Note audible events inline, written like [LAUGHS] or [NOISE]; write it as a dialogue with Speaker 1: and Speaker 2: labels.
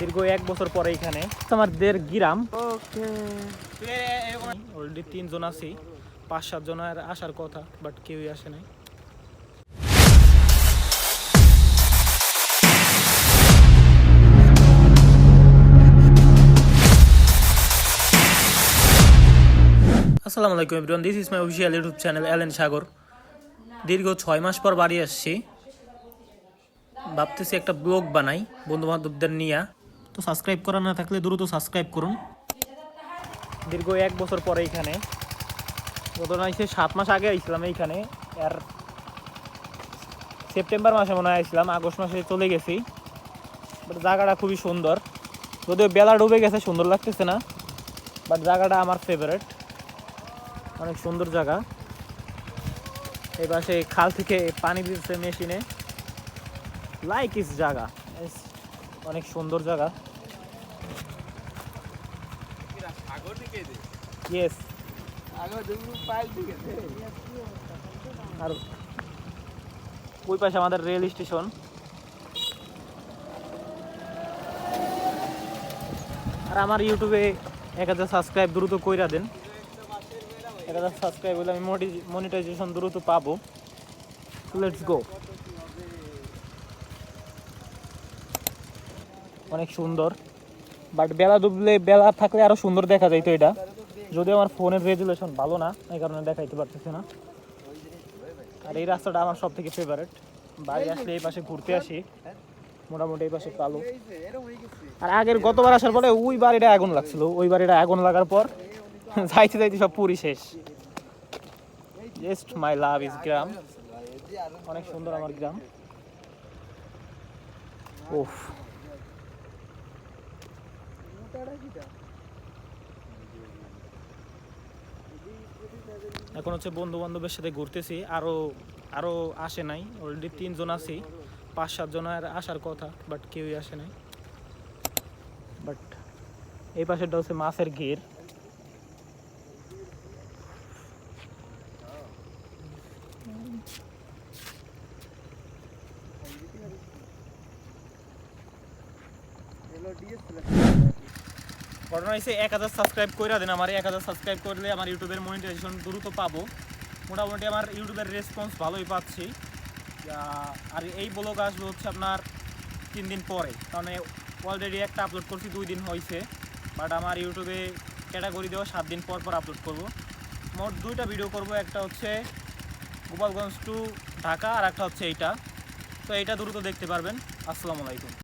Speaker 1: দীর্ঘ এক বছর পরে এখানে। আমার দেড় গিরাম। অলরেডি তিনজন আছি। পাঁচ সাত জনের আসার কথা বাট কেউই আসে নাই। আসসালামু আলাইকুম everyone this is my official YouTube channel Elen Sagar দীর্ঘ ছয় মাস পর বাড়ি আসছি। ভাবতেছি একটা ব্লগ বানাই বন্ধু বান্ধবদের নিয়ে। তো সাবস্ক্রাইব করা না থাকলে দ্রুত সাবস্ক্রাইব করুন। দীর্ঘ এক বছর পরে এখানে। ঘটনা হয়েছে সাত মাস আগে আইছিলাম এইখানে। আর সেপ্টেম্বর মাসে মনে হয় আইছিলাম, আগস্ট মাসে চলে গেছি। বাট জায়গাটা খুবই সুন্দর। যদিও বেলা ডুবে গেছে, সুন্দর লাগতেছে না। বাট জায়গাটা আমার ফেভারেট অনেক সুন্দর জায়গা। এই পাশে খাল থেকে পানি দিচ্ছে মেশিনে। লাইক ইস জায়গা। অনেক সুন্দর জায়গা। ইয়েস আর ওই পাশে আমাদের রেল স্টেশন। আর আমার ইউটিউবে এক হাজার সাবস্ক্রাইব দ্রুত কইরা দেন। এক হাজার সাবস্ক্রাইব হলে আমি মনিটাইজেশন দ্রুত পাবো। লেটস গো অনেক সুন্দর। বাট বেলা ডুবলে, বেলা থাকলে আরও সুন্দর দেখা যাইতো এটা। যদিও আমার ফোনের রেজুলেশন ভালো না, এই কারণে দেখাইতে পারতেছে না। আর এই রাস্তাটা আমার সব থেকে ফেভারেট বাড়ি আসলে এই পাশে ঘুরতে আসি, মোটামুটি এই পাশে কালো। আর আগের গতবার আসার পরে ওই বাড়িটা আগুন লাগছিল, ওই বাড়িটা আগুন লাগার পর [LAUGHS] যাইতে যাইতে সব পুরি শেষ। জাস্ট মাই লাভ ইজ গ্রাম অনেক সুন্দর আমার গ্রাম ওফ এখন হচ্ছে বন্ধু বান্ধবের সাথে ঘুরতেছি। আরও আরও আসে নাই। অলরেডি তিনজন আছি। পাঁচ, সাত জনের আসার কথা বাট কেউই আসে নাই। বাট এই পাশেরটা হচ্ছে মাছের ঘের।
Speaker 2: ডিএস
Speaker 1: ঘটনা হয়েছে এক হাজার সাবস্ক্রাইব করে দেন আমার। এক হাজার সাবস্ক্রাইব করলে আমার ইউটিউবের মনিটাইজেশন দ্রুত পাবো। মোটামুটি আমার ইউটিউবের রেসপন্স ভালোই পাচ্ছি। আর এই ব্লগ আসবে হচ্ছে আপনার তিন দিন পরে। কারণ অলরেডি একটা আপলোড করছি, দুই দিন হয়েছে বাট আমার ইউটিউবে ক্যাটাগরি দেওয়া সাত দিন পর পর আপলোড করব। মোট দুইটা ভিডিও করব, একটা হচ্ছে গোপালগঞ্জ টু ঢাকা, আর একটা হচ্ছে এইটা। তো এইটা দ্রুত দেখতে পারবেন। আসসালামু আলাইকুম।